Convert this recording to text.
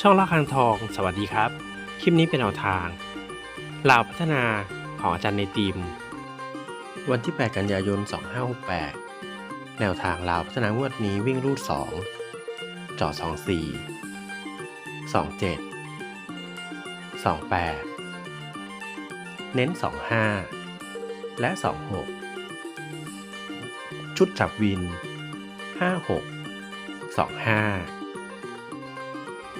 ช่องละคังทอง สวัสดีครับ คลิปนี้เป็นแนวทางลาวพัฒนาของอาจารย์ในทีม วันที่ 8 กันยายน 2568 แนวทางลาวพัฒนางวดนี้วิ่งรูด2เจาะ24 27 28 เน้น 25 และ 26 ชุดจับวิน 56 25